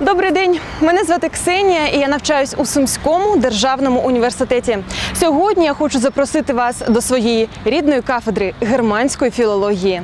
Добрий день, мене звати Ксенія, і я навчаюсь у Сумському державному університеті. Сьогодні я хочу запросити вас до своєї рідної кафедри германської філології.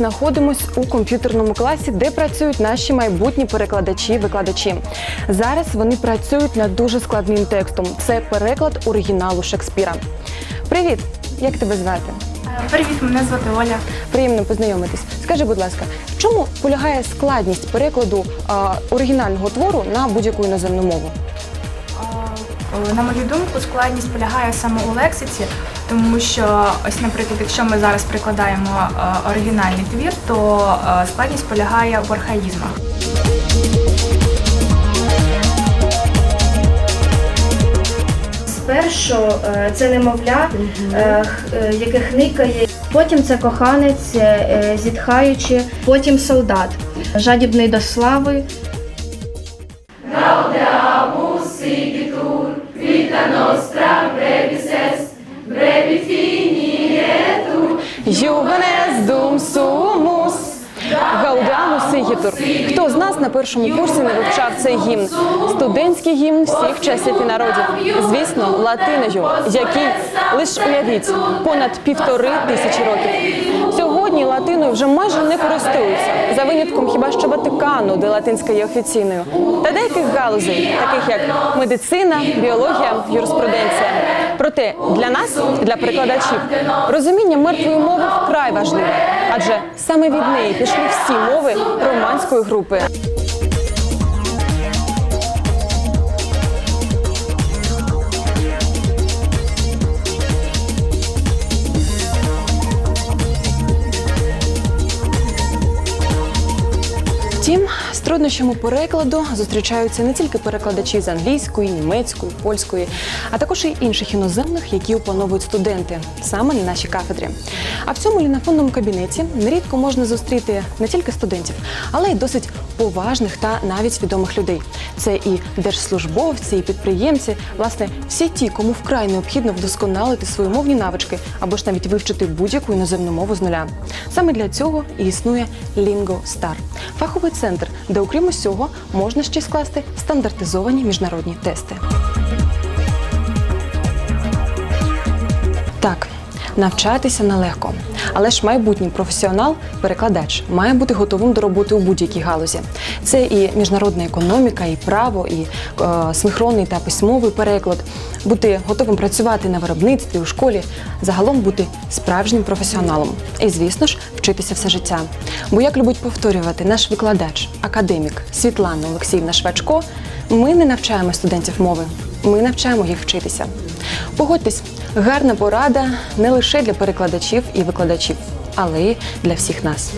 Ми знаходимося у комп'ютерному класі, де працюють наші майбутні перекладачі, викладачі. Зараз вони працюють над дуже складним текстом. Це переклад оригіналу Шекспіра. Привіт! Як тебе звати? Привіт, мене звати Оля. Приємно познайомитись. Скажи, будь ласка, в чому полягає складність перекладу а, оригінального твору на будь-яку іноземну мову? Е, На мою думку, складність полягає саме у лексиці, тому що, ось, наприклад, якщо ми зараз прикладаємо е, оригінальний твір, то е, складність полягає в архаїзмах. Спершу це немовля, яке хникає. Потім це коханець, зітхаючи, потім солдат, жадібний до слави. Ювенес дум сумус. Гаудамус Сигітур. Хто з нас на першому курсі не вивчав цей гімн? Студентський гімн всіх часів і народів. Звісно, латиною, який лише уявіть понад півтори тисячі років. Сьогодні латиною вже майже не користуються за винятком хіба що Ватикану, де латинська є офіційною, та деяких галузей, таких як медицина, біологія, юриспруденція. Проте для нас, для перекладачів, розуміння мертвої мови вкрай важливе, адже саме від неї пішли всі мови романської групи. Труднощами перекладу зустрічаються не тільки перекладачі з англійської, німецької, польської, а також і інших іноземних, які опановують студенти саме на нашій кафедрі. А в цьому лінофонному кабінеті нерідко можна зустріти не тільки студентів, але й досить поважних та навіть відомих людей. Це і держслужбовці, і підприємці, власне, всі ті, кому вкрай необхідно вдосконалити свої мовні навички або ж навіть вивчити будь-яку іноземну мову з нуля. Саме для цього і існує Lingo Star – фаховий центр, де, окрім усього, можна ще скласти стандартизовані міжнародні тести. Так, навчатися нелегко, але ж майбутній професіонал, перекладач, має бути готовим до роботи у будь-якій галузі. Це і міжнародна економіка, і право, і е, синхронний та письмовий переклад, бути готовим працювати на виробництві у школі, загалом бути справжнім професіоналом. І, звісно ж, вчитися все життя. Бо як любить повторювати наш викладач, академік Світлана Олексіївна Швачко, ми не навчаємо студентів мови, ми навчаємо їх вчитися. Погодьтесь, гарна порада не лише для перекладачів і викладачів, але й для всіх нас.